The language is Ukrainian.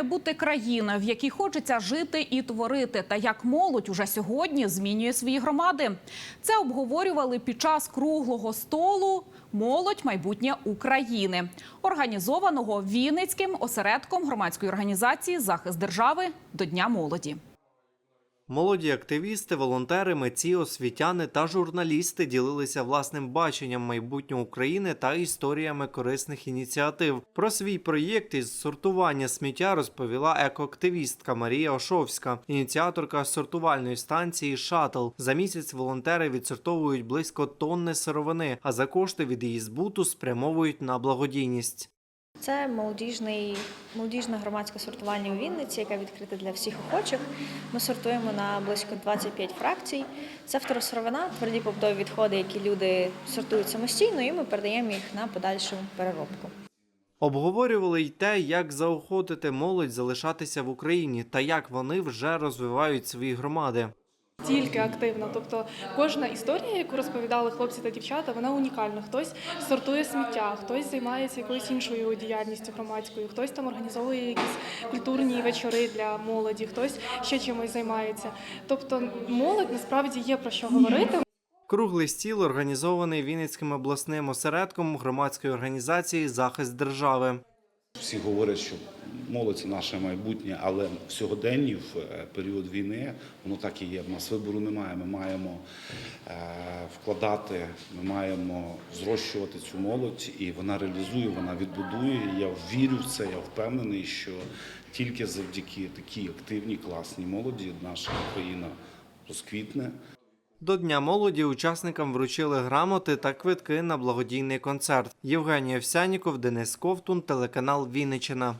має бути країна, в якій хочеться жити і творити, та як молодь уже сьогодні змінює свої громади. Це обговорювали під час круглого столу Молодь майбутнє України, організованого Вінницьким осередком громадської організації Захист держави до Дня молоді. Молоді активісти, волонтери, митці, освітяни та журналісти ділилися власним баченням майбутнього України та історіями корисних ініціатив. Про свій проєкт із сортування сміття розповіла екоактивістка Марія Ошовська, ініціаторка сортувальної станції Шатл. За місяць волонтери відсортовують близько тонни сировини, а за кошти від її збуту спрямовують на благодійність. Це молодіжний, молодіжне громадське сортування у Вінниці, яке відкрите для всіх охочих. Ми сортуємо на близько 25 фракцій. Це второсировина, тверді побутові відходи, які люди сортують самостійно, і ми передаємо їх на подальшу переробку. Обговорювали й те, як заохотити молодь залишатися в Україні та як вони вже розвивають свої громади. Тільки активно, тобто кожна історія, яку розповідали хлопці та дівчата, вона унікальна. Хтось сортує сміття, хтось займається якоюсь іншою діяльністю громадською, хтось там організовує якісь культурні вечори для молоді, хтось ще чимось займається. Тобто, молодь насправді є про що говорити. Круглий стіл організований Вінницьким обласним осередком громадської організації Захист держави. Всі говорять, що молодь це наше майбутнє, але в сьогоденні, в е, період війни, воно так і є. В нас вибору немає. Ми маємо е, вкладати, ми маємо зрощувати цю молодь, і вона реалізує, вона відбудує. Я вірю в це. Я впевнений, що тільки завдяки такій активній, класній молоді наша країна розквітне. До Дня молоді учасникам вручили грамоти та квитки на благодійний концерт. Євгенія Овсяніков, Денис Ковтун, телеканал Вінниччина.